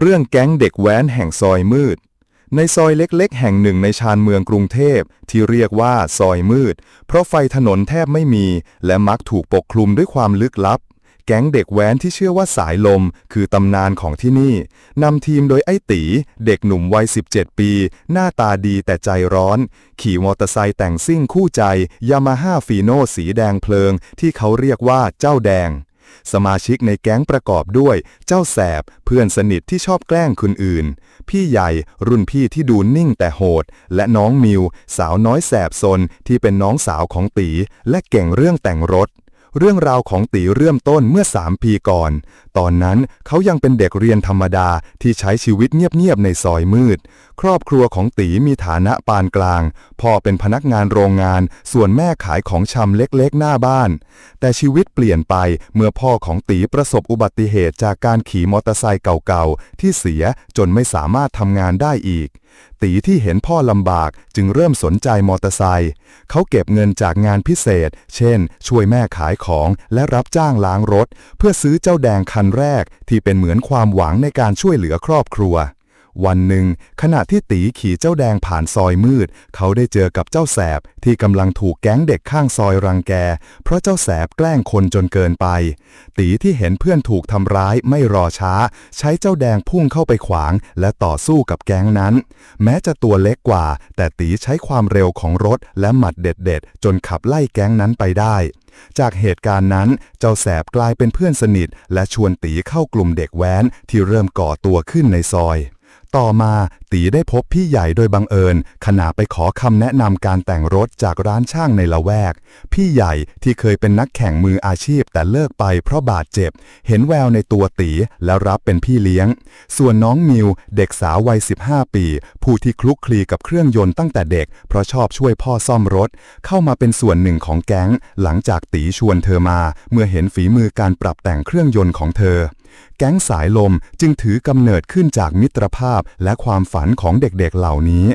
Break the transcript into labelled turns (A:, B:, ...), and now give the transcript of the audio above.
A: เรื่องแก๊งเด็กแว้นแห่งซอยมืด ในซอยเล็กๆ แห่งหนึ่งในชานเมืองกรุงเทพที่เรียกว่าซอยมืด เพราะไฟถนนแทบไม่มี และมักถูกปกคลุมด้วยความลึกลับ แก๊งเด็กแว้นที่เชื่อว่าสายลม คือตำนานของที่นี่นำทีมโดยไอ้ตี เด็กหนุ่มวัย 17 ปี หน้าตาดีแต่ใจร้อน ขี่มอเตอร์ไซค์แต่งซิ่งคู่ใจยามาฮ่าฟีโนสีแดงเพลิง ที่เขาเรียกว่าเจ้าแดง สมาชิกในแก๊งประกอบด้วย เจ้าแสบ เพื่อนสนิทที่ชอบแกล้งคนอื่น พี่ใหญ่ รุ่นพี่ที่ดูนิ่งแต่โหด และน้องมิว สาวน้อยแสบซนที่เป็นน้องสาวของตี และเก่งเรื่องแต่งรถ เรื่องราวของตีเริ่มต้นเมื่อ 3 ปีก่อน ตอนนั้นเขายังเป็นเด็กเรียนธรรมดาที่ใช้ชีวิตเงียบๆในซอยมืด ครอบครัวของตีมีฐานะปานกลาง พ่อเป็นพนักงานโรงงาน ส่วนแม่ขายของชำเล็กๆหน้าบ้าน แต่ชีวิตเปลี่ยนไปเมื่อพ่อของตีประสบอุบัติเหตุจากการขี่มอเตอร์ไซค์เก่าๆที่เสียจนไม่สามารถทำงานได้อีกตีที่เห็นพ่อลำบากจึงเริ่มสนใจมอเตอร์ไซค์เขาเก็บเงินจากงานพิเศษ เช่น ช่วยแม่ขายของและรับจ้างล้างรถ เพื่อซื้อเจ้าแดงคันแรกที่เป็นเหมือนความหวังในการช่วยเหลือครอบครัว วันหนึ่ง ขณะที่ตีขี่เจ้าแดงผ่านซอยมืด เขาได้เจอกับเจ้าแสบที่กำลังถูกแก๊งเด็กข้างซอยรังแก เพราะเจ้าแสบแกล้งคนจนเกินไป ตีที่เห็นเพื่อนถูกทำร้ายไม่รอช้า ใช้เจ้าแดงพุ่งเข้าไปขวาง และต่อสู้กับแก๊งนั้น แม้จะตัวเล็กกว่า แต่ตีใช้ความเร็วของรถและหมัดเด็ดๆ จนขับไล่แก๊งนั้นไปได้จากเหตุการณ์นั้น เจ้าแสบกลายเป็นเพื่อนสนิท และชวนตีเข้ากลุ่มเด็กแว้นที่เริ่มก่อตัวขึ้นในซอย ต่อมาตีได้พบพี่ใหญ่โดยบังเอิญ ขณะไปขอคำแนะนำการแต่งรถจากร้านช่างในละแวก พี่ใหญ่ที่เคยเป็นนักแข่งมืออาชีพแต่เลิกไปเพราะบาดเจ็บ เห็นแววในตัวตีและรับเป็นพี่เลี้ยง ส่วนน้องมิว เด็กสาววัย 15 ปี ผู้ที่คลุกคลีกับเครื่องยนต์ตั้งแต่เด็ก เพราะชอบช่วยพ่อซ่อมรถ เข้ามาเป็นส่วนหนึ่งของแก๊ง หลังจากตีชวนเธอมา เมื่อเห็นฝีมือการปรับแต่งเครื่องยนต์ของเธอแก๊งสายลมจึงถือกำเนิดขึ้นจากมิตรภาพและความฝันของเด็กๆเหล่านี้